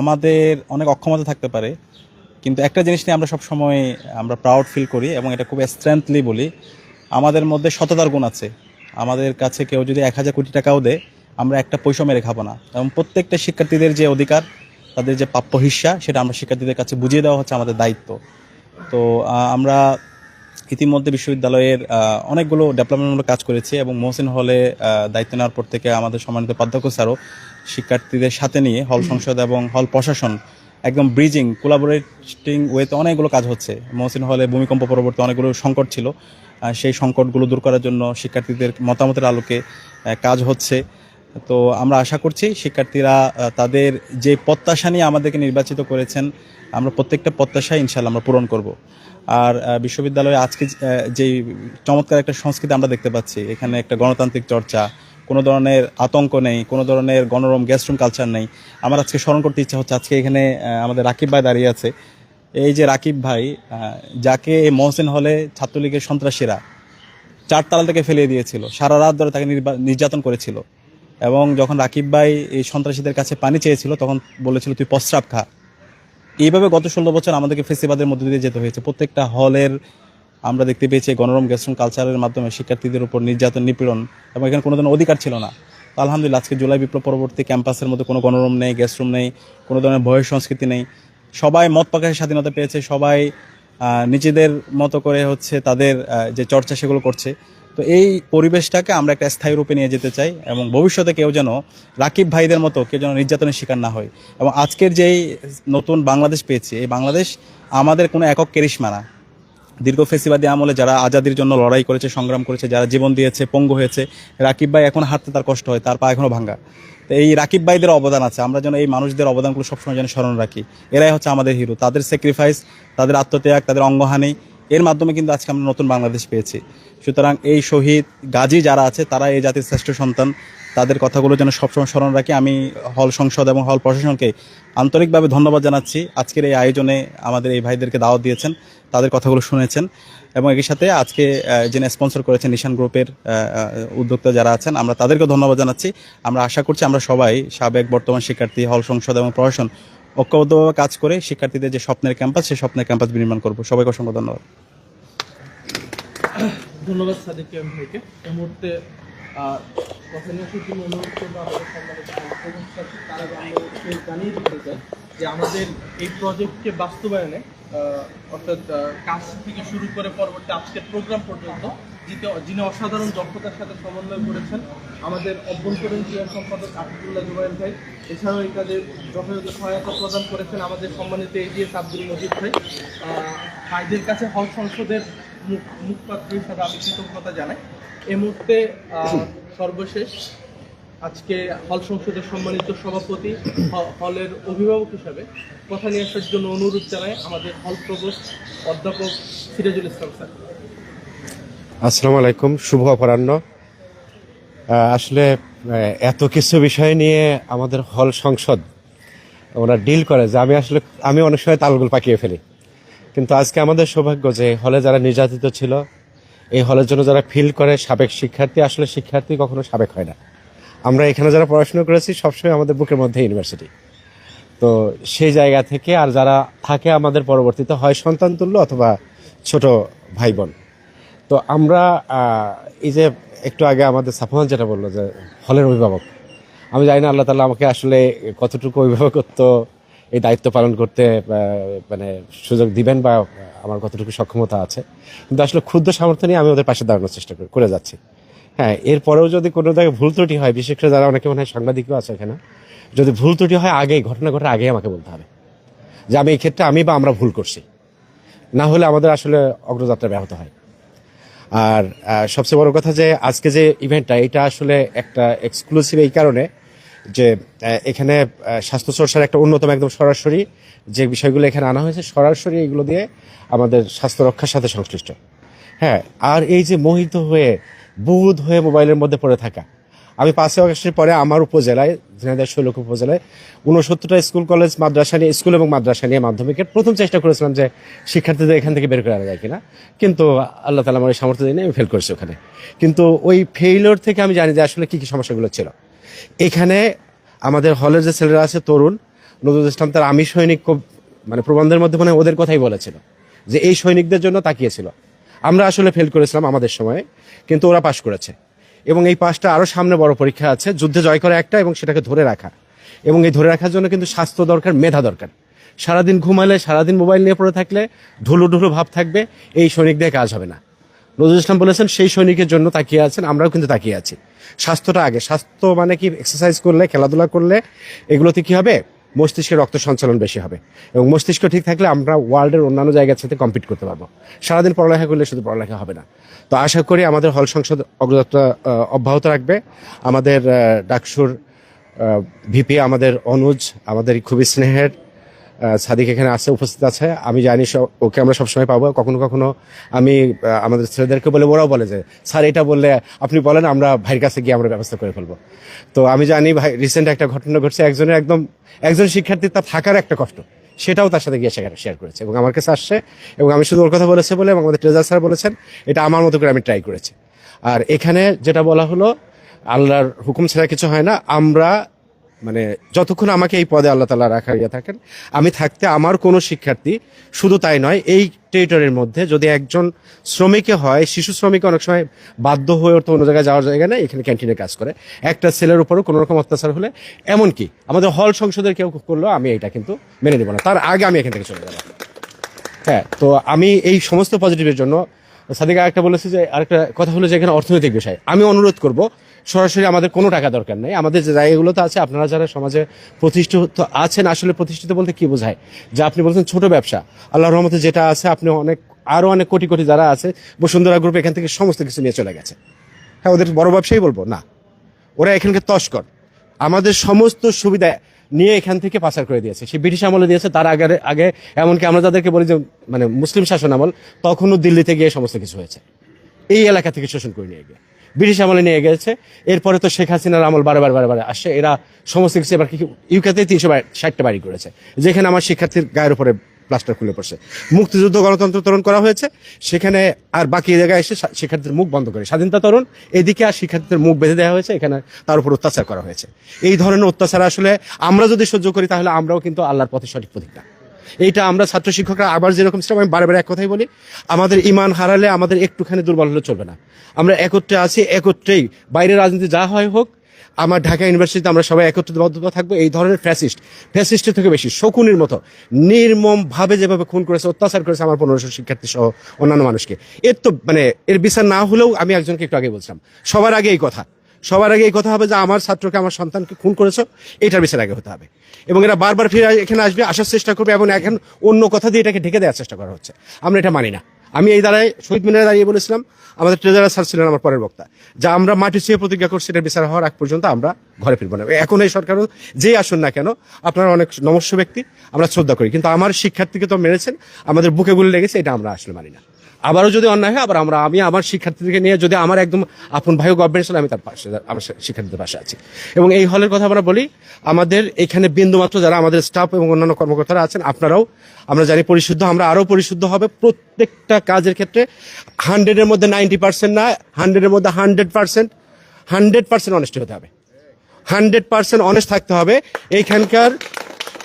আমাদের অনেক অক্ষমতা থাকতে পারে, কিন্তু একটা জিনিস নিয়ে আমরা সব সময় আমরা প্রাউড ফিল করি এবং এটা খুব স্ট্রেংথলি বলি, আমাদের মধ্যে সততার গুণ আছে। আমাদের কাছে কেউ যদি এক হাজার কোটি টাকাও দেয়, আমরা একটা পয়সা মেরে খাব না। এবং প্রত্যেকটা শিক্ষার্থীদের যে অধিকার, তাদের যে প্রাপ্য হিস্সা সেটা আমরা শিক্ষার্থীদের কাছে বুঝিয়ে দেওয়া হচ্ছে আমাদের দায়িত্ব। তো আমরা ইতিমধ্যে বিশ্ববিদ্যালয়ের অনেকগুলো ডেভেলপমেন্টমূলক কাজ করেছে এবং মহসিন হলে দায়িত্ব নেওয়ার পর থেকে আমাদের সম্মানিত প্রাধ্যক্ষ স্যারও শিক্ষার্থীদের সাথে নিয়ে হল সংসদ এবং হল প্রশাসন একদম ব্রিজিং কোলাবোরেটিং ওয়েতে অনেকগুলো কাজ হচ্ছে। মহসিন হলে ভূমিকম্প পরবর্তী অনেকগুলো সংকট ছিল। সেই সংকটগুলো দূর করার জন্য শিক্ষার্থীদের মতামতের আলোকে কাজ হচ্ছে। তো আমরা আশা করছি শিক্ষার্থীরা তাদের যে প্রত্যাশা নিয়ে আমাদেরকে নির্বাচিত করেছেন আমরা প্রত্যেকটা প্রত্যাশা ইনশাল্লাহ আমরা পূরণ করব। আর বিশ্ববিদ্যালয়ে আজকে যেই চমৎকার একটা সংস্কৃতি আমরা দেখতে পাচ্ছি, এখানে একটা গণতান্ত্রিক চর্চা, কোনো ধরনের আতঙ্ক নেই, কোনো ধরনের গণরম গেস্টরুম কালচার নেই। আমার আজকে স্মরণ করতে ইচ্ছা হচ্ছে, আজকে এখানে আমাদের রাকিব ভাই দাঁড়িয়ে আছে। এই যে রাকিব ভাই যাকে মহসিন হলে ছাত্রলীগের সন্ত্রাসীরা চারতলা থেকে ফেলিয়ে দিয়েছিল, সারা রাত ধরে তাকে নির্যাতন করেছিল। এবং যখন রাকিব ভাই এই সন্ত্রাসীদের কাছে পানি চেয়েছিল, তখন বলেছিল, তুই প্রস্রাব খা। এইভাবে গত ষোলো বছর আমাদেরকে ফেসিবাদের মধ্যে দিয়ে যেতে হয়েছে। প্রত্যেকটা হলের আমরা দেখতে পেয়েছি গণরম গেস্টরুম কালচারের মাধ্যমে শিক্ষার্থীদের উপর নির্যাতন, নিপীড়ন এবং এখানে কোনো ধরনের অধিকার ছিল না। আলহামদুলিল্লাহ, আজকে জুলাই বিপ্লব পরবর্তী ক্যাম্পাসের মধ্যে কোনো গণরম নেই গেস্টরুম নেই, কোনো ধরনের ভয়ের সংস্কৃতি নেই। সবাই মত প্রকাশের স্বাধীনতা পেয়েছে, সবাই নিজেদের মতো করে হচ্ছে তাদের যে চর্চা সেগুলো করছে। তো এই পরিবেশটাকে আমরা একটা স্থায়ী রূপে নিয়ে যেতে চাই এবং ভবিষ্যতে কেউ যেন রাকিব ভাইদের মতো কেউ যেন নির্যাতনের শিকার না হয়। এবং আজকের যেই নতুন বাংলাদেশ পেয়েছি, এই বাংলাদেশ আমাদের কোনো একক কেরিশমা না। দীর্ঘ ফেসিবাদী আমলে যারা আজাদির জন্য লড়াই করেছে, সংগ্রাম করেছে, যারা জীবন দিয়েছে, পঙ্গু হয়েছে, রাকিব ভাই এখন হাঁটতে তার কষ্ট হয়, তার পা এখনও ভাঙ্গা। তো এই রাকিব ভাইদের অবদান আছে, আমরা যেন এই মানুষদের অবদানগুলো সবসময় যেন স্মরণ রাখি। এরাই হচ্ছে আমাদের হিরো তাদের স্যাক্রিফাইস তাদের আত্মত্যাগ, তাদের অঙ্গহানি এর মাধ্যমে কিন্তু আজকে আমরা নতুন বাংলাদেশ পেয়েছি। সুতরাং এই শহীদ গাজী যারা আছে, তারা এই জাতির শ্রেষ্ঠ সন্তান। তাদের কথাগুলো যেন সবসময় স্মরণ রাখি। আমি হল সংসদ এবং হল প্রশাসনকে আন্তরিকভাবে ধন্যবাদ জানাচ্ছি। আজকের এই আয়োজনে আমাদের এই ভাইদেরকে দাওয়াত দিয়েছেন, তাদের কথাগুলো শুনেছেন এবং একই সাথে আজকে যিনি স্পন্সর করেছেন নিশান গ্রুপের উদ্যোক্তা যারা আছেন, আমরা তাদেরকেও ধন্যবাদ জানাচ্ছি। আমরা আশা করছি আমরা সবাই সাবেক বর্তমান শিক্ষার্থী, হল সংসদ এবং প্রশাসন ঐক্যবদ্ধভাবে কাজ করে শিক্ষার্থীদের যে স্বপ্নের ক্যাম্পাস, সেই স্বপ্নের ক্যাম্পাস নির্মাণ করব। সবাইকে অসংখ্য ধন্যবাদ। ধন্যবাদ সাদিক ভাইকে। এই মুহূর্তে কথা তার যে আমাদের এই প্রজেক্টকে বাস্তবায়নে অর্থাৎ কাজ থেকে শুরু করে পরবর্তী আজকের প্রোগ্রাম পর্যন্ত যিনি অসাধারণ দক্ষতার সাথে সমন্বয় করেছেন, আমাদের অভ্যন্তরীণ ক্রিয়া সম্পাদক আফিদুল্লাহ জুবাইল ভাই, এছাড়াও এই কাজে যথাযথ সহায়তা প্রদান করেছেন আমাদের সম্মানিত এজিএস আব্দুল মজিদ ভাই। ভাইদের কাছে হল সংসদের মুখ- মুখপাত্র হিসাবে আমি কৃতজ্ঞতা জানাই। এ মুহূর্তে সর্বশেষ আজকে হল সংসদের সম্মানিত সভাপতি হলের অভিভাবক হিসাবে কথা নিয়ে আসার জন্য অনুরোধ জানায় আমাদের হল প্রভোস্ট অধ্যাপক সিরাজুল ইসলাম স্যার আসসালামু আলাইকুম, শুভ অপরাহ্ন। আসলে এত কিছু বিষয় নিয়ে আমাদের হল সংসদ ওরা ডিল করে যে আমি আসলে, আমি অনেক সময় তালগুল পাকিয়ে ফেলি। কিন্তু আজকে আমাদের সৌভাগ্য যে হলে যারা নির্যাতিত ছিল, এই হলের জন্য যারা ফিল করে সাবেক শিক্ষার্থী, আসলে শিক্ষার্থী কখনো সাবেক হয় না। আমরা এখানে যারা পড়াশোনা করেছি, সবসময় আমাদের বুকের মধ্যে ইউনিভার্সিটি। তো সেই জায়গা থেকে আর যারা থাকে আমাদের পরবর্তীতে হয় সন্তান তুল্য অথবা ছোট ভাই বোন। তো আমরা এই যে একটু আগে আমাদের সাফমান যেটা বলল যে হলের অভিভাবক, আমি জানি না আল্লাহ তালা আমাকে আসলে কতটুকু অভিভাবকত্ব, এই দায়িত্ব পালন করতে মানে সুযোগ দিবেন বা আমার কতটুকু সক্ষমতা আছে। কিন্তু আসলে ক্ষুদ্র সামর্থ্য নিয়ে আমি ওদের পাশে দাঁড়ানোর চেষ্টা করে- করে যাচ্ছি। হ্যাঁ এরপরেও যদি কোনো জায়গায় ভুল ত্রুটি হয়, বিশেষ করে যারা অনেকে মনে হয় সাংবাদিকও আছে এখানে, যদি ভুল ত্রুটি হয় আগেই ঘটনা ঘটার আগেই আমাকে বলতে হবে যে আমি এই ক্ষেত্রে আমি বা আমরা ভুল করছি। না হলে আমাদের আসলে অগ্রযাত্রা ব্যাহত হয়। আর সবচেয়ে বড় কথা যে আজকে যে ইভেন্টটা এটা আসলে একটা এক্সক্লুসিভ এই কারণে যে এখানে স্বাস্থ্যচর্চার স্বাস্থ্য চর্চার একটা অন্যতম একদম সরাসরি যে বিষয়গুলো এখানে আনা হয়েছে, সরাসরি এগুলো দিয়ে আমাদের স্বাস্থ্য রক্ষার সাথে সংশ্লিষ্ট। হ্যাঁ আর এই যে মোহিত হয়ে, বুধ হয়ে মোবাইলের মধ্যে পড়ে থাকা আমি পাঁচই আগস্টের পরে আমার উপজেলায়, ঝিনাইদহ শৈলক উপজেলায় উনসত্তরটা স্কুল, কলেজ, মাদ্রাসা নিয়ে, স্কুল এবং মাদ্রাসা নিয়ে মাধ্যমিকের প্রথম চেষ্টা করেছিলাম যে শিক্ষার্থীদের এখান থেকে বের করে আনা যায় কিনা। কিন্তু আল্লাহ তালা আমার সামর্থ্য দিয়ে আমি ফেল করেছি ওখানে। কিন্তু ওই ফেইলোর থেকে আমি জানি যে আসলে কী কী সমস্যাগুলো ছিল। এখানে আমাদের হলের যে ছেলেরা আছে, তরুণ, নজরুল ইসলাম তার আমি সৈনিক খুব- মানে প্রবন্ধের মধ্যে মানে ওদের কথাই বলেছিল, যে এই সৈনিকদের জন্য তাকিয়েছিল। আমরা আসলে ফেল করেছিলাম আমাদের সময়ে, কিন্তু ওরা পাশ করেছে। এবং এই পাশটা আরও সামনে বড় পরীক্ষা আছে, যুদ্ধে জয় করা একটা এবং সেটাকে ধরে রাখা। এবং এই ধরে রাখার জন্য কিন্তু স্বাস্থ্য দরকার, মেধা দরকার। সারাদিন ঘুমালে, সারাদিন মোবাইল নিয়ে পড়ে থাকলে ঢুলু ঢুলু ভাব থাকবে, এই সৈনিকদের কাজ হবে না। নজরুল ইসলাম বলেছেন, সেই সৈনিকের জন্য তাকিয়ে আছেন, আমরাও কিন্তু তাকিয়ে আছি। স্বাস্থ্যটা আগে, স্বাস্থ্য মানে কি এক্সারসাইজ করলে, খেলাধুলা করলে, এগুলোতে কি হবে? মস্তিষ্কের রক্ত সঞ্চালন বেশি হবে। এবং মস্তিষ্ক ঠিক থাকলে আমরা ওয়ার্ল্ডের অন্যান্য জায়গার সাথে কম্পিট করতে পারব। সারাদিন পড়ালেখা করলে শুধু পড়ালেখা হবে না। তো আশা করি আমাদের হল সংসদ অগ্রযাত্রা অব্যাহত রাখবে। আমাদের ডাকসুর ভিপি, আমাদের অনুজ, আমাদের খুবই স্নেহের সাদিক এখানে আছে উপস্থিত আছে। আমি জানি ওকে আমরা সবসময় পাবো। কখনো কখনো আমি আমাদের ছেলেদেরকে বলে, ওরাও বলে যে, স্যার, এটা বললে আপনি বলেন, আমরা ভাইয়ের কাছে গিয়ে আমরা ব্যবস্থা করে ফেলব। তো আমি জানি ভাই রিসেন্ট একটা ঘটনা ঘটছে, একজনের একদম, একজন শিক্ষার্থী তার থাকার একটা কষ্ট, সেটাও তার সাথে গিয়ে সেখানে শেয়ার করেছে এবং আমার কাছে আসছে এবং আমি শুধু ওর কথা বলেছে বলে এবং আমাদের ট্রেজার স্যার বলেছেন, এটা আমার মতো করে আমি ট্রাই করেছি। আর এখানে যেটা বলা হলো, আল্লাহর হুকুম ছাড়া কিছু হয় না। আমরা মানে যতক্ষণ আমাকে এই পদে আল্লাহ তালা রাখা ইয়ে থাকেন, আমি থাকতে আমার কোনো শিক্ষার্থী শুধু তাই নয়, এই টেরিটরির মধ্যে যদি একজন শ্রমিকে হয়, শিশু শ্রমিকে অনেক সময় বাধ্য হয়ে ওঠে অন্য জায়গায় যাওয়ার জায়গা নেই, এখানে ক্যান্টিনে কাজ করে। একটা ছেলের উপরও কোনো রকম অত্যাচার হলে, এমনকি আমাদের হল সংসদের কেউ করলেও আমি এটা কিন্তু মেনে নেব না। তার আগে আমি এখান থেকে চলে যাব। হ্যাঁ তো আমি এই সমস্ত পজিটিভের জন্য, সাদিকা একটা বলেছে যে, আরেকটা কথা হলো যে এখানে অর্থনৈতিক বিষয়। আমি অনুরোধ করব সরাসরি আমাদের কোনো টাকা দরকার নেই। আমাদের যে জায়গাগুলোতে আছে, আপনারা যারা সমাজে প্রতিষ্ঠিত আছেন, আসলে প্রতিষ্ঠিত বলতে কি বোঝায়? যে আপনি বলছেন ছোট ব্যবসা। আল্লাহ রহমতে যেটা আছে, আপনি অনেক আরও অনেক কোটি কোটি যারা আছে, বসুন্ধরা গ্রুপ এখান থেকে সমস্ত কিছু নিয়ে চলে গেছে। হ্যাঁ ওদের বড় ব্যবসায়ী বলব? না। ওরা এখানকার তস্কর। আমাদের সমস্ত সুবিধা নিয়ে এখান থেকে পাচার করে দিয়েছে। সে ব্রিটিশ আমলে দিয়েছে, তার আগে আগে এমনকি আমরা তাদেরকে বলি যে মানে মুসলিম শাসন আমল, তখনও দিল্লিতে গিয়ে সমস্ত কিছু হয়েছে। এই এলাকা থেকে শোষণ করে নিয়ে গিয়ে। ব্রিটিশ আমলে নিয়ে গেছে। এরপরে তো শেখ হাসিনার আমল বারবার বারবার আসে। এরা সমস্ত কিছু এবার ইউকেতে তিনশো ষাটটা বাড়ি করেছে। যেখানে আমার শিক্ষার্থীর গায়ের উপরে প্লাস্টার খুলে পড়ছে। মুক্তিযুদ্ধ গণতন্ত্র তরুণ করা হয়েছে। সেখানে আর বাকি জায়গায় এসে শিক্ষার্থীদের মুখ বন্ধ করে। স্বাধীনতা তরুণ, এদিকে আর শিক্ষার্থীদের মুখ বেঁধে দেওয়া হয়েছে। এখানে তার উপর অত্যাচার করা হয়েছে। এই ধরনের অত্যাচার আসলে আমরা যদি সহ্য করি, তাহলে আমরাও কিন্তু আল্লাহর পথে সঠিক প্রতীক না। এইটা আমরা ছাত্র শিক্ষকরা আবার যেরকম ছিলাম আমি বারে বারে এক কথাই বলি, আমাদের ইমান হারালে আমাদের একটুখানি দুর্বল হলে চলবে না। আমরা একত্রে আছি, একত্রেই। বাইরের রাজনীতি যা হয় হোক, আমার ঢাকা ইউনিভার্সিটিতে আমরা সবাই একত্রিতবদ্ধ থাকব, এই ধরনের ফ্যাসিস্ট। ফ্যাসিস্টের থেকে বেশি, শকুনির মতো নির্মম ভাবে যেভাবে খুন করেছে, অত্যাচার করেছে আমার পনেরোশো শিক্ষার্থী সহ অন্যান্য মানুষকে। এর তো মানে এর বিচার না হলেও আমি একজনকে একটু আগে বলছিলাম। সবার আগে এই কথা সবার আগে এই কথা হবে যে আমার ছাত্রকে, আমার সন্তানকে খুন করেছ, এটার বিচার আগে হতে হবে। এবং এরা বারবার ফিরে এখানে আসবে, আসার চেষ্টা করবে এবং এখন অন্য কথা দিয়ে এটাকে ঢেকে দেওয়ার চেষ্টা করা হচ্ছে। আমরা এটা মানি না। আমি এই দ্বারাই শহীদ মিনারে দাঁড়িয়ে বলেছিলাম, আমাদের ট্রেজারার স্যার ছিলেন আমার পরের বক্তা, যা আমরা মাটি ছুঁয়ে প্রতিজ্ঞা করছি, এটার বিচার হওয়ার আগ পর্যন্ত আমরা ঘরে ফিরবো না। এখন এই সরকার যেই আসুন না কেন, আপনারা অনেক নমস্য ব্যক্তি, আমরা শ্রদ্ধা করি। কিন্তু আমার শিক্ষার্থীকে তো মেরেছেন, আমাদের বুকে গুলি লেগেছে, এটা আমরা আসলে মানি না। আবারও যদি অন্যায় হয়, আবার আমরা, আমি আমার শিক্ষার্থীদেরকে নিয়ে যদি আমার একদম আপন ভাই গভর্নমেন্ট আমি তার পাশে, আমার শিক্ষার্থীদের পাশে আছি। এবং এই হলের কথা আমরা বলি, আমাদের এখানে বিন্দুমাত্র যারা আমাদের স্টাফ এবং অন্যান্য কর্মকর্তারা আছেন, আপনারাও, আমরা জানি পরিশুদ্ধ, আমরা আরও পরিশুদ্ধ হবে প্রত্যেকটা কাজের ক্ষেত্রে। হান্ড্রেডের মধ্যে নাইনটি পার্সেন্ট না হান্ড্রেডের মধ্যে hundred percent hundred percent honest হতে হবে। হান্ড্রেড পার্সেন্ট অনেস্ট থাকতে হবে। এইখানকার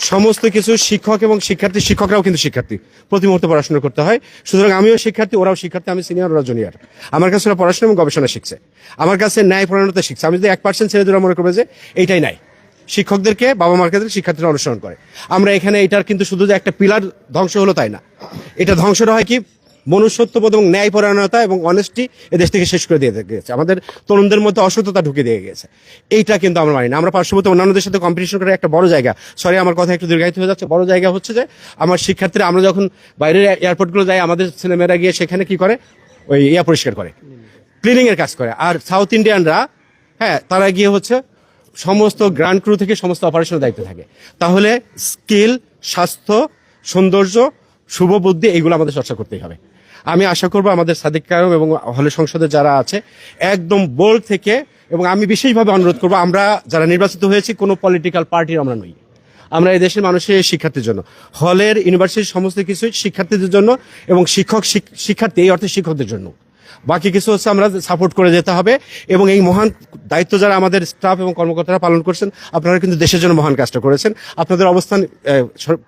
সমস্ত কিছু শিক্ষক এবং শিক্ষার্থী, শিক্ষকরাও কিন্তু শিক্ষার্থী। প্রতি মুহূর্তে পড়াশোনা করতে হয়। সুতরাং আমিও শিক্ষার্থী, ওরাও শিক্ষার্থী, আমি সিনিয়র ওরা জুনিয়র আমার কাছে ওরা পড়াশোনা এবং গবেষণা শিখছে। আমার কাছে ন্যায় প্রণতা শিখছে। আমি যদি এক পার্সেন্ট ছেলেদের মনে করবে যে এইটাই নাই। শিক্ষকদেরকে বাবা মার কাছে শিক্ষার্থীরা অনুসরণ করে। আমরা এখানে এটার কিন্তু শুধু যে একটা পিলার ধ্বংস হলো তাই না। এটা ধ্বংসটা হয় কি? মনুষ্যত্ববোধ এবং ন্যায়পরায়ণতা এবং অনেস্টি এদেশ থেকে শেষ করে দিয়ে গেছে। আমাদের তরুণদের মধ্যে অসততা ঢুকে দিয়ে গেছে। এইটা কিন্তু আমরা মানি না। আমরা পার্শ্ববর্তী অন্যান্যদের সাথে কম্পিটিশন করে একটা বড় জায়গা। সরি আমার কথা একটু দীর্ঘায়িত হয়ে যাচ্ছে। বড় জায়গা হচ্ছে যে, আমার শিক্ষার্থীরা আমরা যখন বাইরের এয়ারপোর্টগুলো যাই, আমাদের ছেলেমেয়েরা গিয়ে সেখানে কি করে? ওই ইয়া পরিষ্কার করে। ক্লিনিং এর কাজ করে। আর সাউথ ইন্ডিয়ানরা হ্যাঁ তারা গিয়ে হচ্ছে সমস্ত গ্রান্ড ক্রু থেকে সমস্ত অপারেশনের দায়িত্ব থাকে। তাহলে স্কিল স্বাস্থ্য, সৌন্দর্য, শুভ বুদ্ধি, এইগুলো আমাদের চর্চা করতেই হবে। আমি আশা করব আমাদের সাদিক কায়ম এবং হলে সংসদে যারা আছে, একদম বোল্ড থেকে, এবং আমি বিশেষভাবে অনুরোধ করব, আমরা যারা নির্বাচিত হয়েছি, কোনো পলিটিক্যাল পার্টির আমরা নই। আমরা এই দেশের মানুষের শিক্ষার্থীর জন্য, হলের ইউনিভার্সিটির সমস্ত কিছু শিক্ষার্থীদের জন্য এবং শিক্ষক শিক- শিক্ষার্থী, এই অর্থে শিক্ষকদের জন্য। বাকি কিছু হচ্ছে আমরা সাপোর্ট করে যেতে হবে। এবং এই মহান দায়িত্ব যারা আমাদের স্টাফ এবং কর্মকর্তারা পালন করছেন, আপনারা কিন্তু দেশের জন্য মহান কাজটা করেছেন। আপনাদের অবস্থান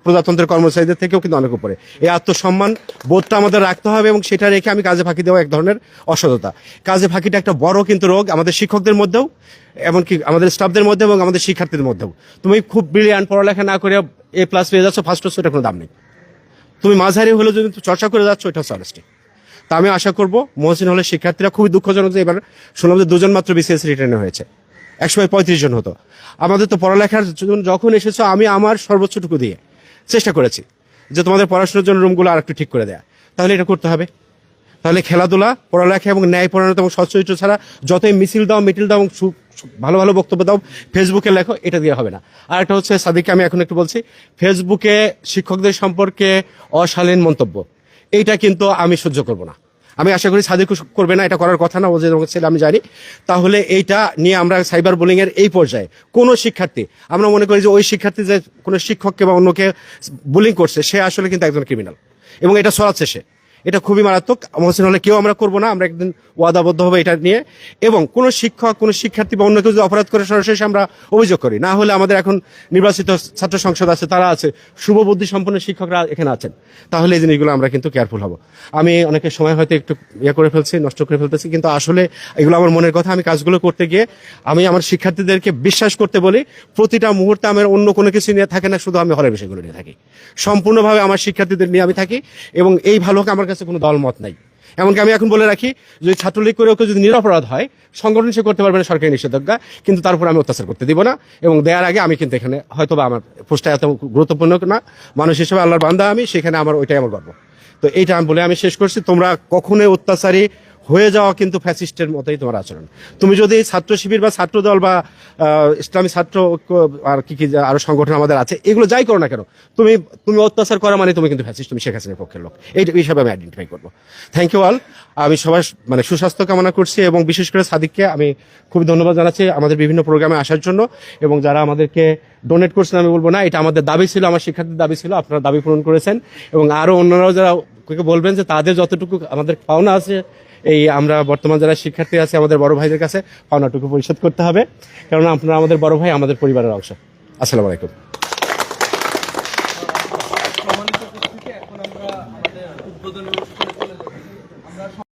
প্রজাতন্ত্রের কর্মচারীদের থেকেও কিন্তু অনেক উপরে। এই আত্মসম্মান বোধটা আমাদের রাখতে হবে এবং সেটা রেখে আমি কাজে ফাঁকি দেওয়া এক ধরনের অসততা। কাজে ফাঁকিটা একটা বড় কিন্তু রোগ আমাদের শিক্ষকদের মধ্যেও, এমনকি আমাদের স্টাফদের মধ্যে এবং আমাদের শিক্ষার্থীদের মধ্যেও। তুমি খুব ব্রিলিয়ান্ট পড়ালেখা না করে এ প্লাস পেয়ে যাচ্ছ ফার্স্ট হচ্ছে এটা কোনো দাম নেই। তুমি মাঝারি হলে যদি চর্চা করে যাচ্ছ এটা হচ্ছে তা আমি আশা করব মহসিন হলের শিক্ষার্থীরা খুবই দুঃখজনক যে এবার শুনলাম যে দুজন মাত্র বিসিএস রিটার্নে হয়েছে। একসময় পঁয়ত্রিশ জন হতো। আমাদের তো পড়ালেখার জন্য যখন এসেছ, আমি আমার সর্বোচ্চটুকু দিয়ে চেষ্টা করেছি যে তোমাদের পড়াশোনার জন্য রুমগুলো আর একটু ঠিক করে দেয়া। তাহলে এটা করতে হবে। তাহলে খেলাধুলা, পড়ালেখা এবং ন্যায় পড়ানো এবং সচ্চরিত্র ছাড়া যতই মিছিল দাও, মিটিল দাও এবং ভালো ভালো বক্তব্য দাও ফেসবুকে লেখো, এটা দিয়ে হবে না। আর একটা হচ্ছে সাদিককে আমি এখন একটু বলছি ফেসবুকে শিক্ষকদের সম্পর্কে অশালীন মন্তব্য। এইটা কিন্তু আমি সহ্য করব না। আমি আশা করি সাদেক করবে না, এটা করার কথা না, ও যে ছেলে, আমি জানি। তাহলে এইটা নিয়ে আমরা সাইবার বুলিংয়ের এই পর্যায়ে কোনো শিক্ষার্থী, আমরা মনে করি যে ওই শিক্ষার্থী যে কোনো শিক্ষককে বা অন্যকে বুলিং করছে, সে আসলে কিন্তু একজন ক্রিমিনাল এবং এটা সরাচ্ছে সে। এটা খুবই মারাত্মক। মহসিন হলে কেউ আমরা করব না, আমরা একদিন ওয়াদাবদ্ধ হবে এটা নিয়ে। এবং কোনো শিক্ষক, কোনো শিক্ষার্থী বা অন্য কেউ যদি অপরাধ করে, সরাসরি আমরা অভিযোগ করি। না হলে আমাদের এখন নির্বাচিত ছাত্র সংসদ আছে, তারা আছে। শুভ বুদ্ধি সম্পন্ন শিক্ষকরা এখানে আছেন। তাহলে এই জিনিসগুলো আমরা কিন্তু কেয়ারফুল হব। আমি অনেকের সময় হয়তো একটু ইয়ে করে ফেলছি, নষ্ট করে ফেলতেছি, কিন্তু আসলে এগুলো আমার মনের কথা। আমি কাজগুলো করতে গিয়ে আমি আমার শিক্ষার্থীদেরকে বিশ্বাস করতে বলি, প্রতিটা মুহূর্তে আমার অন্য কোনো কিছু নিয়ে থাকে না, শুধু আমি হলের বিষয়গুলো নিয়ে থাকি। সম্পূর্ণভাবে আমার শিক্ষার্থীদের নিয়ে আমি থাকি এবং এই ভালো আমার কাছে কোনো দলমত নাই। এমনকি আমি এখন বলে রাখি, যদি ছাত্রলীগ করে ওকে যদি নিরাপরাধ হয়, সংগঠন সে করতে পারবে না সরকারি নিষেধাজ্ঞা, কিন্তু তারপর আমি অত্যাচার করতে দিব না। এবং দেওয়ার আগে আমি কিন্তু এখানে হয়তো বা আমার পোস্টটা এত গুরুত্বপূর্ণ না। মানুষ হিসেবে আল্লাহর বান্ধা আমি, সেখানে আমার ওইটাই আমার গর্ব। তো এইটা আমি বলে আমি শেষ করছি। তোমরা কখনোই অত্যাচারী হয়ে যাওয়া কিন্তু ফ্যাসিস্টের মতোই তোমার আচরণ। তুমি যদি ছাত্র শিবির বা ছাত্র দল বা ইসলামী ছাত্র আর কি কি আরও সংগঠন আমাদের আছে, এগুলো যাই করো না কেন, তুমি তুমি অত্যাচার করা মানে তুমি কিন্তু ফ্যাসিস্ট, তুমি শেখ হাসিনার পক্ষের লোক। এই হিসাবে আমি আইডেন্টিফাই করব। থ্যাংক ইউ অল আমি সবার মানে সুস্বাস্থ্য কামনা করছি এবং বিশেষ করে সাদিককে আমি খুব ধন্যবাদ জানাচ্ছি আমাদের বিভিন্ন প্রোগ্রামে আসার জন্য এবং যারা আমাদেরকে ডোনেট করছেন, আমি বলব না, এটা আমাদের দাবি ছিল, আমার শিক্ষার্থীর দাবি ছিল, আপনারা দাবি পূরণ করেছেন এবং আরও অন্যরাও যারা বলবেন যে তাদের যতটুকু আমাদের পাওনা আছে এই আমরা বর্তমান যারা শিক্ষার্থী আছে, আমাদের বড় ভাইদের কাছে পাওনাটুকু পরিশোধ করতে হবে। কেননা আপনারা আমাদের বড় ভাই, আমাদের পরিবারের অংশ। আসসালামু আলাইকুম।